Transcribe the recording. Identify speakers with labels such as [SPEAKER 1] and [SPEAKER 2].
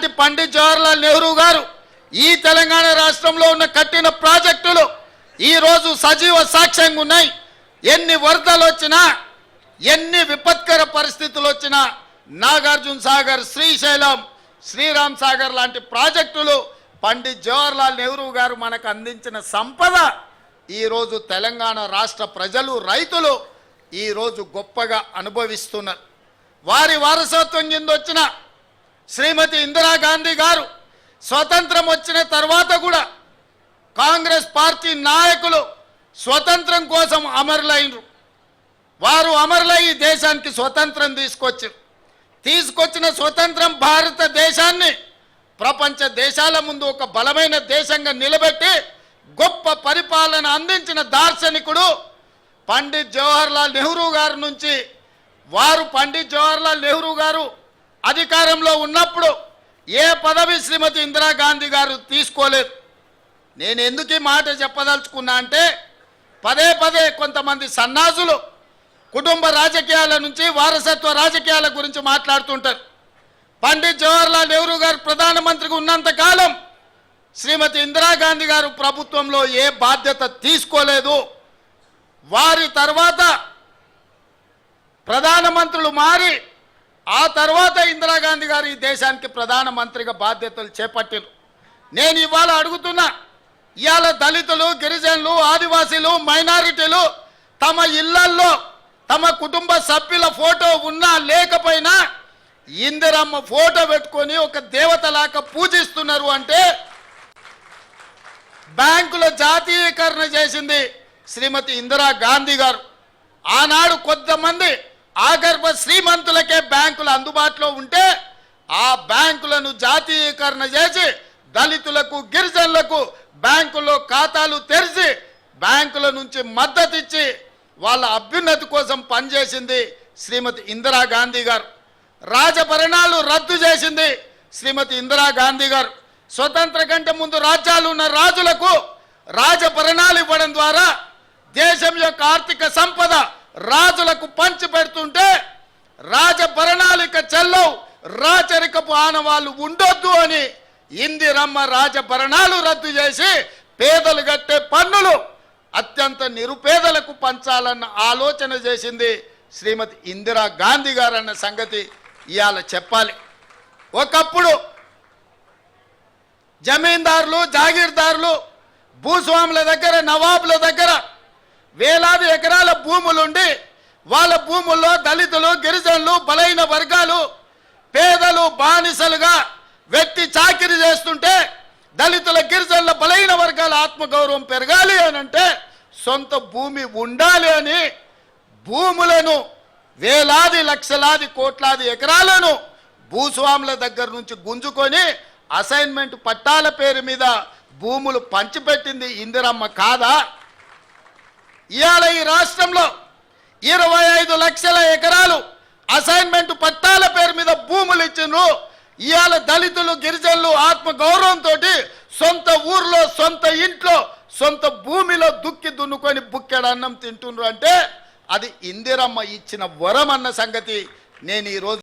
[SPEAKER 1] అలాంటి పండిత్ జవహర్లాల్ నెహ్రూ గారు ఈ తెలంగాణ రాష్ట్రంలో ఉన్న కట్టిన ప్రాజెక్టులు ఈరోజు సజీవ సాక్ష్యంగా ఉన్నాయి. ఎన్ని వరదలు వచ్చినా ఎన్ని విపత్కర పరిస్థితులు వచ్చినా నాగార్జున సాగర్ శ్రీశైలం శ్రీరామ్ సాగర్ లాంటి ప్రాజెక్టులు పండిత్ జవహర్లాల్ నెహ్రూ గారు మనకు అందించిన సంపద ఈరోజు తెలంగాణ రాష్ట్ర ప్రజలు రైతులు ఈరోజు గొప్పగా అనుభవిస్తున్నారు. వారి వారసత్వం కింద వచ్చిన శ్రీమతి ఇందిరాగాంధీ గారు స్వతంత్రం వచ్చిన తర్వాత కూడా కాంగ్రెస్ పార్టీ నాయకులు స్వతంత్రం కోసం అమరులైనరు. వారు అమరులై ఈ దేశానికి స్వతంత్రం తీసుకొచ్చారు. తీసుకొచ్చిన స్వతంత్రం భారతదేశాన్ని ప్రపంచ దేశాల ముందు ఒక బలమైన దేశంగా నిలబెట్టి గొప్ప పరిపాలన అందించిన దార్శనికుడు పండిత్ జవహర్లాల్ నెహ్రూ గారి నుంచి వారు పండిత్ జవహర్లాల్ నెహ్రూ గారు అధికారంలో ఉన్నప్పుడు ఏ పదవి శ్రీమతి ఇందిరాగాంధీ గారు తీసుకోలేదు. నేను ఎందుకు ఈ మాట చెప్పదలుచుకున్నా అంటే పదే పదే కొంతమంది సన్నాసులు కుటుంబ రాజకీయాల నుంచి వారసత్వ రాజకీయాల గురించి మాట్లాడుతుంటారు. పండిత్ జవహర్లాల్ నెహ్రూ గారు ప్రధానమంత్రికి ఉన్నంత కాలం శ్రీమతి ఇందిరాగాంధీ గారు ప్రభుత్వంలో ఏ బాధ్యత తీసుకోలేదు. వారి తర్వాత ప్రధానమంత్రులు మారి ఆ తర్వాత ఇందిరాగాంధీ గారు ఈ దేశానికి ప్రధానమంత్రిగా బాధ్యతలు చేపట్టారు. నేను ఇవాళ అడుగుతున్నా ఇవాళ దళితులు గిరిజనులు ఆదివాసీలు మైనారిటీలు తమ ఇళ్ళల్లో తమ కుటుంబ సభ్యుల ఫోటో ఉన్నా లేకపోయినా ఇందిరమ్మ ఫోటో పెట్టుకొని ఒక దేవతలాగా పూజిస్తున్నారు అంటే బ్యాంకుల జాతీయకరణ చేసింది శ్రీమతి ఇందిరా గాంధీ గారు. ఆనాడు కొంతమంది ఆగర్భ శ్రీమంతులకే బ్యాంకులు అందుబాటులో ఉంటే ఆ బ్యాంకులను జాతీయకరణ చేసి దళితులకు గిరిజనులకు బ్యాంకుల్లో ఖాతాలు తెరిచి బ్యాంకుల నుంచి మద్దతు ఇచ్చి వాళ్ళ అభ్యున్నతి కోసం పనిచేసింది శ్రీమతి ఇందిరా గాంధీ గారు. రాజభరణాలు రద్దు చేసింది శ్రీమతి ఇందిరా గాంధీ గారు. స్వతంత్ర కంటే ముందు రాజ్యాలు ఉన్న రాజులకు రాజభరణాలు ఇవ్వడం ద్వారా దేశం యొక్క ఆర్థిక సంపద రాజులకు పంచి పెడుతుంటే రాజభరణాలు ఇక చెల్లవు రాచరికపు ఆనవాళ్ళు ఉండొద్దు అని ఇందిరమ్మ రాజభరణాలు రద్దు చేసి పేదలు కట్టే పన్నులు అత్యంత నిరుపేదలకు పంచాలన్న ఆలోచన చేసింది శ్రీమతి ఇందిరా గాంధీ గారు అన్న సంగతి ఇవాళ చెప్పాలి. ఒకప్పుడు జమీందారులు జాగీర్దారులు భూస్వాముల దగ్గర నవాబుల దగ్గర వేలాది ఎకరాల భూములుండి వాళ్ళ భూముల్లో దళితులు గిరిజనులు బలైన వర్గాలు పేదలు బానిసలుగా వ్యక్తి చాకిరి చేస్తుంటే దళితుల గిరిజనుల బలైన వర్గాల ఆత్మగౌరవం పెరగాలి అని అంటే సొంత భూమి ఉండాలి అని భూములను వేలాది లక్షలాది కోట్లాది ఎకరాలను భూస్వాముల దగ్గర నుంచి గుంజుకొని అసైన్మెంట్ పట్టాల పేరు మీద భూములు పంచిపెట్టింది ఇందిరమ్మ కాదా? ఇవాళ ఈ రాష్ట్రంలో ఇరవై ఐదు లక్షల ఎకరాలు అసైన్మెంట్ పట్టాల పేరు మీద భూములు ఇచ్చిండ్రు. ఇవాళ దళితులు గిరిజనులు ఆత్మ గౌరవంతో సొంత ఊర్లో సొంత ఇంట్లో సొంత భూమిలో దుక్కి దున్నుకొని బుక్కెడు అన్నం తింటుండ్రు అంటే అది ఇందిరమ్మ ఇచ్చిన వరం అన్న సంగతి. నేను ఈరోజు